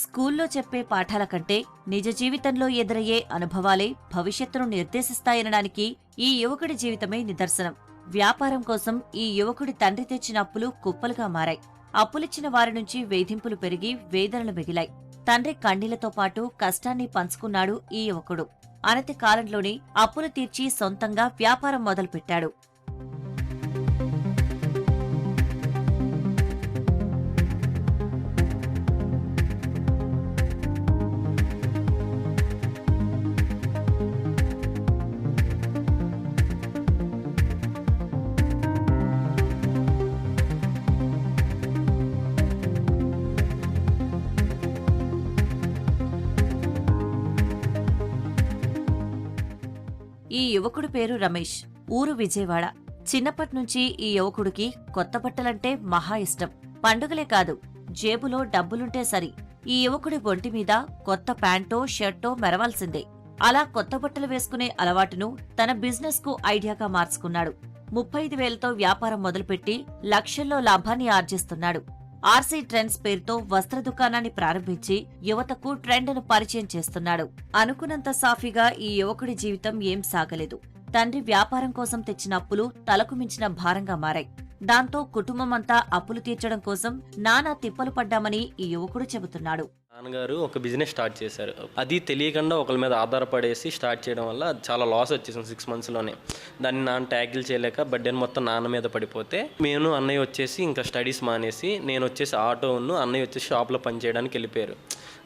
స్కూల్లో చెప్పే పాఠాల కంటే నిజ జీవితంలో ఎదురయ్యే అనుభవాలే భవిష్యత్తును నిర్దేశిస్తాయనడానికి ఈ యువకుడి జీవితమే నిదర్శనం. వ్యాపారం కోసం ఈ యువకుడి తండ్రి తెచ్చిన అప్పులు కుప్పలుగా మారాయి. అప్పులిచ్చిన వారి నుంచి వేధింపులు పెరిగి వేదనలు మిగిలాయి. తండ్రి కన్నీళ్ళతో పాటు కష్టాన్ని పంచుకున్నాడు ఈ యువకుడు. అనతి కాలంలోనే అప్పులు తీర్చి సొంతంగా వ్యాపారం మొదలుపెట్టాడు. ఈ యువకుడి పేరు రమేష్. ఊరు విజయవాడ. చిన్నప్పట్నుంచి ఈ యువకుడికి కొత్త బట్టలంటే మహా ఇష్టం. పండుగలే కాదు జేబులో డబ్బులుంటే సరి. ఈ యువకుడి ఒంటి మీద కొత్త ప్యాంటో షర్టో మెరవాల్సిందే. అలా కొత్త బట్టలు వేసుకునే అలవాటును తన బిజినెస్కు ఐడియాగా మార్చుకున్నాడు. ముప్పై ఐదు వేలతో వ్యాపారం మొదలుపెట్టి లక్షల్లో లాభాన్ని ఆర్జిస్తున్నాడు. ఆర్సీ ట్రెండ్స్ పేరుతో వస్త్ర దుకాణాన్ని ప్రారంభించి యువతకు ట్రెండ్ను పరిచయం చేస్తున్నాడు. అనుకున్నంత సాఫీగా ఈ యువకుడి జీవితం ఏం సాగలేదు. తండ్రి వ్యాపారం కోసం తెచ్చిన అప్పులు తలకు మించిన భారంగా మారాయి. దాంతో కుటుంబమంతా అప్పులు తీర్చడం కోసం నానా తిప్పలు పడ్డామని ఈ యువకుడు చెబుతున్నాడు. నాన్నగారు ఒక బిజినెస్ స్టార్ట్ చేశారు. అది తెలియకుండా ఒకరి మీద ఆధారపడేసి స్టార్ట్ చేయడం వల్ల చాలా లాస్ వచ్చేసింది సిక్స్ మంత్స్లోనే. దాన్ని నాన్న ట్యాకిల్ చేయలేక బడ్డెన్ మొత్తం నాన్న మీద పడిపోతే నేను అన్నయ్య వచ్చేసి ఇంకా స్టడీస్ మానేసి నేను వచ్చేసి ఆటోను అన్నయ్య వచ్చేసి షాప్లో పనిచేయడానికి వెళ్ళిపోయారు.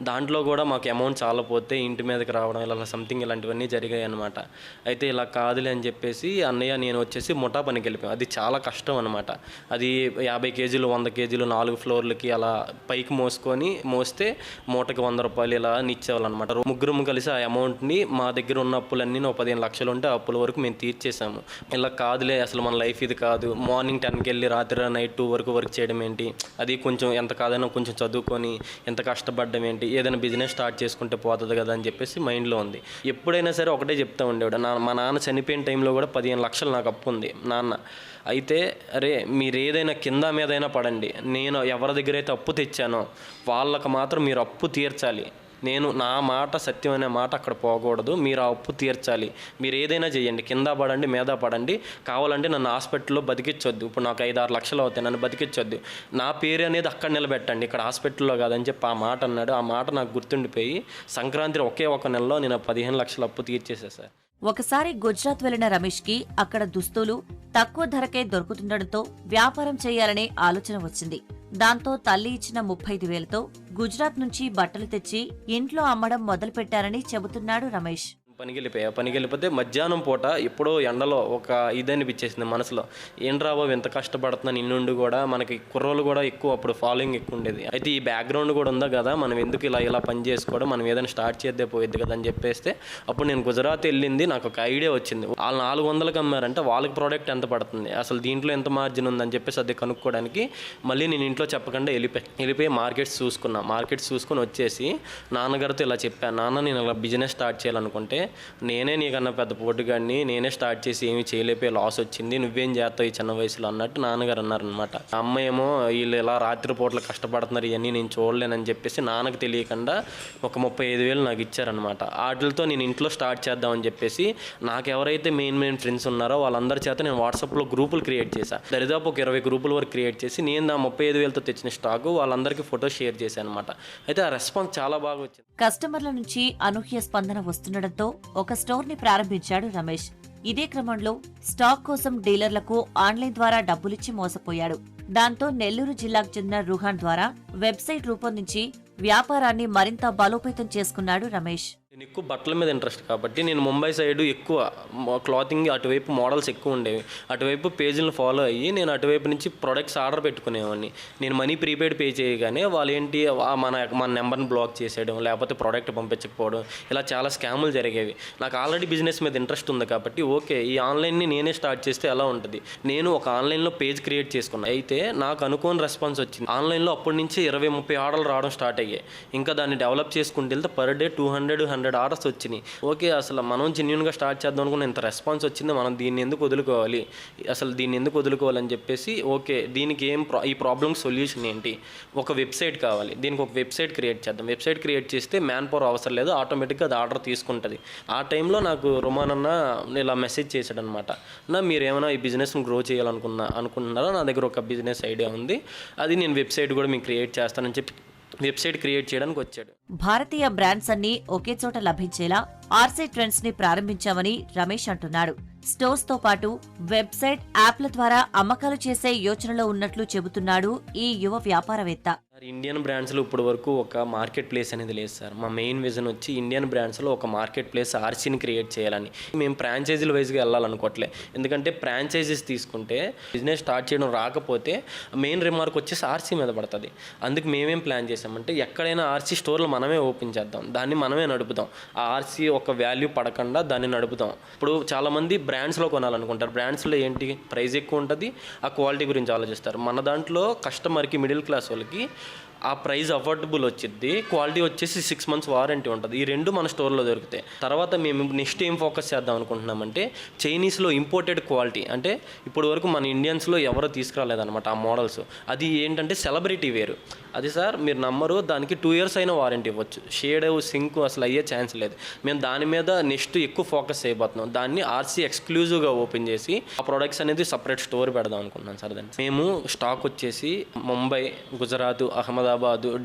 దాంట్లో కూడా మాకు అమౌంట్ చాలా పోతే ఇంటి మీదకి రావడం ఇలా సంథింగ్ ఇలాంటివన్నీ జరిగాయి అనమాట అయితే ఇలా కాదులే అని చెప్పేసి అన్నయ్య నేను వచ్చేసి ముఠా పనికి వెళ్ళిపోయాం. అది చాలా కష్టం అనమాట అది యాభై కేజీలు వంద కేజీలు నాలుగు ఫ్లోర్లకి అలా పైకి మోసుకొని మోస్తే మూటకి వంద రూపాయలు ఇలా ఇచ్చేవాళ్ళు అనమాట ముగ్గురు కలిసి ఆ అమౌంట్ని మా దగ్గర ఉన్న అప్పులన్నీ ఒక పదిహేను లక్షలు ఉంటే అప్పుల వరకు మేము తీర్చేసాము ఇలా కాదులే అసలు మన లైఫ్ ఇది కాదు. మార్నింగ్ టెన్కి వెళ్ళి రాత్రి నైట్ టూ వరకు వర్క్ చేయడం ఏంటి? అది కొంచెం ఎంత కాదైనా కొంచెం చదువుకొని ఎంత కష్టపడడం ఏంటి? ఏదైనా బిజినెస్ స్టార్ట్ చేసుకుంటే పోతుంది కదా అని చెప్పేసి మైండ్లో ఉంది. ఎప్పుడైనా సరే ఒకటే చెప్తా ఉండేవాడు. నా మా నాన్న చనిపోయిన టైంలో కూడా పదిహేను లక్షలు నాకు అప్పు ఉంది. నాన్న అయితే అరే మీరు ఏదైనా కింద మీదైనా పడండి. నేను ఎవరి దగ్గర అయితే అప్పు తెచ్చానో వాళ్ళకి మాత్రం మీరు అప్పు తీర్చాలి. నేను నా మాట సత్యం అనే మాట అక్కడ పోకూడదు. మీరు ఆ అప్పు తీర్చాలి. మీరు ఏదైనా చేయండి. కింద పడండి మీద పడండి. కావాలంటే నన్ను హాస్పిటల్లో బతికించొద్దు ఇప్పుడు నాకు ఐదు ఆరు లక్షలు అవుతాయి. నన్ను బతికించొద్దు నా పేరు అనేది అక్కడ నిలబెట్టండి. ఇక్కడ హాస్పిటల్లో కాదని చెప్పి ఆ మాట అన్నాడు. ఆ మాట నాకు గుర్తుండిపోయి సంక్రాంతి ఒకే ఒక నెలలో నేను పదిహేను లక్షల అప్పు తీర్చేసా సార్. ఒకసారి గుజరాత్ వెళ్ళిన రమేష్కి అక్కడ దుస్తులు తక్కువ ధరకే దొరుకుతుండటంతో వ్యాపారం చేయాలనే ఆలోచన వచ్చింది. దాంతో తల్లి ఇచ్చిన ముప్పై ఐదు వేలతో గుజరాత్ నుంచి బట్టలు తెచ్చి ఇంట్లో అమ్మడం మొదలుపెట్టారని చెబుతున్నాడు రమేష్. పనికి వెళ్ళిపోయా పనికి వెళ్ళిపోతే మధ్యాహ్నం పూట ఎప్పుడో ఎండలో ఒక ఇది అనిపించేసింది మనసులో. ఏం బాబు ఎంత కష్టపడుతున్నాను ఇన్నుండి కూడా మనకి కుర్రోలు కూడా ఎక్కువ అప్పుడు ఫాలోయింగ్ ఎక్కువ ఉండేది. అయితే ఈ బ్యాక్గ్రౌండ్ కూడా ఉందా కదా మనం ఎందుకు ఇలా ఇలా పని చేసుకోవడం మనం ఏదైనా స్టార్ట్ చేద్దే పోయిద్ది కదా అని చెప్పేస్తే అప్పుడు నేను గుజరాత్ వెళ్ళింది నాకు ఒక ఐడియా వచ్చింది. వాళ్ళు నాలుగు వందలకి అమ్మారంటే వాళ్ళకి ప్రోడక్ట్ ఎంత పడుతుంది? అసలు దీంట్లో ఎంత మార్జిన్ ఉందని చెప్పేసి అది కనుక్కోవడానికి మళ్ళీ నేను ఇంట్లో చెప్పకుండా వెళ్ళిపోయి. వెళ్ళిపోయి మార్కెట్స్ చూసుకున్నా. మార్కెట్స్ చూసుకొని వచ్చేసి నాన్నగారితో ఇలా చెప్పాను నాన్న నేను ఇలా బిజినెస్ స్టార్ట్ చేయాలనుకుంటే నేనే నీకన్నా పెద్ద పోటీగాడిని నేనే స్టార్ట్ చేసి ఏమి చేయలేపే లాస్ వచ్చింది నువ్వేం చేస్తావు ఈ చిన్న వయసులో అన్నట్టు నాన్నగారు అన్నారనమాట అమ్మ ఏమో వీళ్ళు ఇలా రాత్రిపూట్లు కష్టపడుతున్నారు ఇవన్నీ నేను చూడలేనని చెప్పేసి నాన్నకు తెలియకుండా ఒక ముప్పై ఐదు వేలు నాకు ఇచ్చారనమాట వాటితో నేను ఇంట్లో స్టార్ట్ చేద్దామని చెప్పేసి నాకు ఎవరైతే మెయిన్ మెయిన్ ఫ్రెండ్స్ ఉన్నారో వాళ్ళందరి చేత నేను వాట్సాప్లో గ్రూపులు క్రియేట్ చేశాను దరిదాపు ఒక ఇరవై గ్రూపుల వరకు క్రియేట్ చేసి నేను ఆ ముప్పై ఐదు వేలతో తెచ్చిన స్టాక్ వాళ్ళందరికీ ఫోటో షేర్ చేశాను అనమాట అయితే ఆ రెస్పాన్స్ చాలా బాగా వచ్చింది. కస్టమర్ల నుంచి అనూహ్య స్పందన వస్తుండటంతో ఒక స్టోర్ని ప్రారంభించాడు రమేష్. ఇదే క్రమంలో స్టాక్ కోసం డీలర్లకు ఆన్లైన్ ద్వారా డబ్బులిచ్చి మోసపోయాడు. దాంతో నెల్లూరు జిల్లాకు చెందిన రుహాన్ ద్వారా వెబ్సైట్ రూపొందించి వ్యాపారాన్ని మరింత బలోపేతం చేసుకున్నాడు రమేష్. నేను ఎక్కువ బట్టల మీద ఇంట్రెస్ట్ కాబట్టి నేను ముంబై సైడ్ ఎక్కువ క్లాతింగ్ అటువైపు మోడల్స్ ఎక్కువ ఉండేవి. అటువైపు పేజీలను ఫాలో అయ్యి నేను అటువైపు నుంచి ప్రొడక్ట్స్ ఆర్డర్ పెట్టుకునేవాడిని. నేను మనీ ప్రీపెయిడ్ పే చేయగానే వాళ్ళు ఏంటి మన మన నెంబర్ని బ్లాక్ చేసేయడం లేకపోతే ప్రోడక్ట్ పంపించకపోవడం ఇలా చాలా స్కాములు జరిగేవి. నాకు ఆల్రెడీ బిజినెస్ మీద ఇంట్రెస్ట్ ఉంది కాబట్టి ఓకే ఈ ఆన్లైన్ని నేనే స్టార్ట్ చేస్తే ఎలా ఉంటుంది? నేను ఒక ఆన్లైన్లో పేజ్ క్రియేట్ చేసుకున్నాను అయితే నాకు అనుకోని రెస్పాన్స్ వచ్చింది. ఆన్లైన్లో అప్పటి నుంచి ఇరవై ముప్పై ఆర్డర్లు రావడం స్టార్ట్ అయ్యాయి. ఇంకా దాన్ని డెవలప్ చేసుకుంటే వెళ్తే per day two hundred hundred hundred orders వచ్చినాయి. ఓకే అసలు మనం జెన్యున్గా స్టార్ట్ చేద్దాం అనుకున్న ఇంత రెస్పాన్స్ వచ్చింది మనం దీన్ని ఎందుకు వదులుకోవాలి? అసలు దీన్ని ఎందుకు వదులుకోవాలని చెప్పేసి ఓకే దీనికి ఏం ప్రా ఈ ప్రాబ్లమ్ సొల్యూషన్ ఏంటి? ఒక వెబ్సైట్ కావాలి. దీనికి ఒక వెబ్సైట్ క్రియేట్ చేద్దాం. వెబ్సైట్ క్రియేట్ చేస్తే మ్యాన్ పవర్ అవసరం లేదు ఆటోమేటిక్గా అది ఆర్డర్ తీసుకుంటుంది. ఆ టైంలో నాకు రుమాన్ అన్న ఇలా మెసేజ్ చేశాడనమాట నా మీరు ఏమైనా ఈ బిజినెస్ని గ్రో చేయాలనుకున్నా అనుకుంటున్నారా? నా దగ్గర ఒక బిజినెస్ ఐడియా ఉంది. అది నేను వెబ్సైట్ కూడా మీకు క్రియేట్ చేస్తానని చెప్పి వెబ్సైట్ క్రియేట్ చేయడానికి వచ్చాడు. భారతీయ బ్రాండ్స్ అన్ని ఒకే చోట లభించేలా ఆర్సీ ట్రెండ్స్ని ప్రారంభించామని రమేష్ అంటున్నాడు. స్టోర్స్తో పాటు వెబ్సైట్ యాప్ల ద్వారా అమ్మకాలు చేసే యోచనలో ఉన్నట్లు చెబుతున్నాడు ఈ యువ వ్యాపారవేత్త. సార్ ఇండియన్ బ్రాండ్స్లో ఇప్పటి వరకు ఒక మార్కెట్ ప్లేస్ అనేది లేదు సార్. మా మెయిన్ విజన్ వచ్చి ఇండియన్ బ్రాండ్స్లో ఒక మార్కెట్ ప్లేస్ ఆర్సీని క్రియేట్ చేయాలని. మేము ఫ్రాంచైజీల వైజ్గా వెళ్ళాలనుకోవట్లే. ఎందుకంటే ఫ్రాంచైజీస్ తీసుకుంటే బిజినెస్ స్టార్ట్ చేయడం రాకపోతే మెయిన్ రిమార్క్ వచ్చేసి ఆర్సీ మీద పడుతుంది. అందుకు మేమేం ప్లాన్ చేసామంటే ఎక్కడైనా ఆర్సీ స్టోర్లు మనమే ఓపెన్ చేద్దాం. దాన్ని మనమే నడుపుదాం. ఆ ఆర్సీ ఒక వాల్యూ పడకుండా దాన్ని నడుపుదాం. ఇప్పుడు చాలామంది బ్రాండ్స్లో కొనాలనుకుంటారు. బ్రాండ్స్లో ఏంటి? ప్రైస్ ఎక్కువ ఉంటుంది. ఆ క్వాలిటీ గురించి ఆలోచిస్తారు. మన దాంట్లో కస్టమర్కి మిడిల్ క్లాస్ వాళ్ళకి ఆ ప్రైస్ అఫోర్డబుల్ వచ్చింది క్వాలిటీ వచ్చేసి సిక్స్ మంత్స్ వారంటీ ఉంటుంది. ఈ రెండు మన స్టోర్లో దొరుకుతాయి. తర్వాత మేము నెక్స్ట్ ఏం ఫోకస్ చేద్దాం అనుకుంటున్నామంటే చైనీస్లో ఇంపోర్టెడ్ క్వాలిటీ అంటే ఇప్పుడు వరకు మన ఇండియన్స్లో ఎవరో తీసుకురాలేదన్నమాట ఆ మోడల్స్. అది ఏంటంటే సెలబ్రిటీ వేరు అది సార్ మీరు నమ్మరు దానికి టూ ఇయర్స్ అయినా వారంటీ ఇవ్వచ్చు. షేడ్ సింక్ అసలు అయ్యే ఛాన్స్ లేదు. మేము దాని మీద నెక్స్ట్ ఎక్కువ ఫోకస్ చేయబోతున్నాం. దాన్ని ఆర్సీ ఎక్స్క్లూజివ్గా ఓపెన్ చేసి ఆ ప్రొడక్ట్స్ అనేది సపరేట్ స్టోర్ పెడదాం అనుకుంటున్నాం సార్ దాన్ని. మేము స్టాక్ వచ్చేసి ముంబై గుజరాత్ అహ్మదాబాద్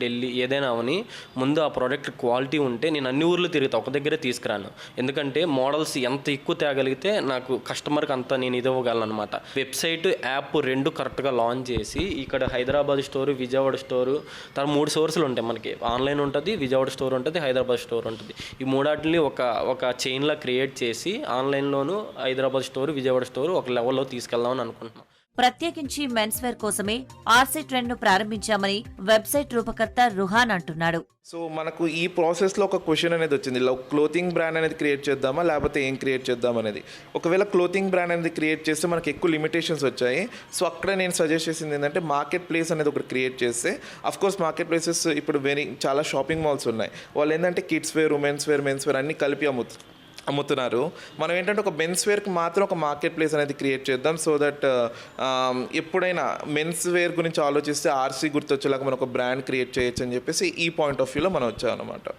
ఢిల్లీ ఏదైనా అవని ముందు ఆ ప్రోడక్ట్ క్వాలిటీ ఉంటే నేను అన్ని ఊర్లు తిరుగుతా ఒక దగ్గరే తీసుకురాను. ఎందుకంటే మోడల్స్ ఎంత ఎక్కువ తేగలిగితే నాకు కస్టమర్కి అంత నేను ఇది ఇవ్వగలను అనమాట వెబ్సైట్ యాప్ రెండు కరెక్ట్గా లాంచ్ చేసి ఇక్కడ హైదరాబాద్ స్టోరు విజయవాడ స్టోరు తర్వాత మూడు సోర్సులు ఉంటాయి మనకి. ఆన్లైన్ ఉంటుంది విజయవాడ స్టోర్ ఉంటుంది హైదరాబాద్ స్టోర్ ఉంటుంది. ఈ మూడాటిని ఒక ఒక చైన్లా క్రియేట్ చేసి ఆన్లైన్లోను హైదరాబాద్ స్టోర్ విజయవాడ స్టోర్ ఒక లెవెల్లో తీసుకెళ్దామని అనుకుంటున్నాం. ప్రత్యేకించి మెన్స్ వేర్ కోసమే ఆర్సీ ట్రెండ్ను ప్రారంభించామని వెబ్సైట్ రూపకర్త రుహాన్ అంటున్నాడు. సో మనకు ఈ ప్రాసెస్లో ఒక క్వశ్చన్ అనేది వచ్చింది. క్లోతింగ్ బ్రాండ్ అనేది క్రియేట్ చేద్దామా లేకపోతే ఏం క్రియేట్ చేద్దాం అనేది. ఒకవేళ క్లోతింగ్ బ్రాండ్ అనేది క్రియేట్ చేస్తే మనకు ఎక్కువ లిమిటేషన్స్ వచ్చాయి. సో అక్కడ నేను సజెస్ట్ చేసింది ఏంటంటే మార్కెట్ ప్లేస్ అనేది ఒకటి క్రియేట్ చేస్తే అఫ్ కోర్స్ మార్కెట్ ప్లేసెస్ ఇప్పుడు వెరీ చాలా షాపింగ్ మాల్స్ ఉన్నాయి. వాళ్ళు ఏంటంటే kids wear women's wear men's wear అన్ని కలిపి అమ్ముతారు అమ్ముతున్నారు. మనం ఏంటంటే ఒక మెన్స్ వేర్కి మాత్రం ఒక మార్కెట్ ప్లేస్ అనేది క్రియేట్ చేద్దాం. సో దట్ uh, um, ఎప్పుడైనా మెన్స్ వేర్ గురించి ఆలోచిస్తే ఆర్సీ గుర్తొచ్చేలాగా మనం ఒక బ్రాండ్ క్రియేట్ చేయొచ్చు అని చెప్పేసి ఈ పాయింట్ ఆఫ్ వ్యూలో మనం వచ్చామన్నమాట.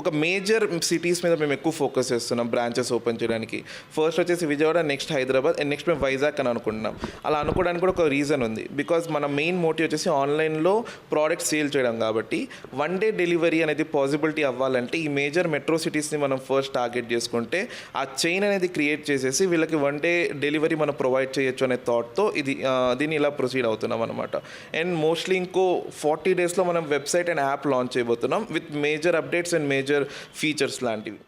ఒక మేజర్ సిటీస్ మీద మేము ఎక్కువ ఫోకస్ చేస్తున్నాం బ్రాంచెస్ ఓపెన్ చేయడానికి. ఫస్ట్ వచ్చేసి Vijayawada next Hyderabad and next మేము వైజాగ్ అని అనుకుంటున్నాం. అలా అనుకోవడానికి కూడా ఒక రీజన్ ఉంది. బికాజ్ మన మెయిన్ మోటివ్ వచ్చేసి ఆన్లైన్లో ప్రోడక్ట్ సేల్ చేయడం కాబట్టి వన్ డే డెలివరీ అనేది పాసిబిలిటీ అవ్వాలంటే ఈ మేజర్ మెట్రో సిటీస్ని మనం ఫస్ట్ టార్గెట్ చేసుకుంటే ఆ చైన్ అనేది క్రియేట్ చేసేసి వీళ్ళకి వన్ డే డెలివరీ మనం ప్రొవైడ్ చేయొచ్చు అనే థాట్తో ఇది దీన్ని ఇలా ప్రొసీడ్ అవుతున్నాం అనమాట అండ్ మోస్ట్లీ ఇంకో ఫార్టీ డేస్లో మనం వెబ్సైట్ అండ్ యాప్ లాంచ్ చేయబోతున్నాం with major updates and major features లాంటివి.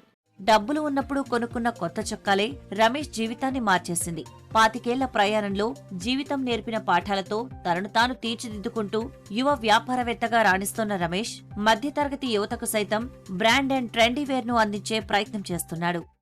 డబ్బులు ఉన్నప్పుడు కొనుక్కున్న కొత్త చొక్కాలే రమేష్ జీవితాన్ని మార్చేసింది. పాతికేళ్ళ ప్రయాణంలో జీవితం నేర్పిన పాఠాలతో తనను తాను తీర్చిదిద్దుకుంటూ యువ వ్యాపారవేత్తగా రాణిస్తున్న రమేష్ మధ్యతరగతి యువతకు సైతం బ్రాండ్ అండ్ ట్రెండీ వేర్ను అందించే ప్రయత్నం చేస్తున్నాడు.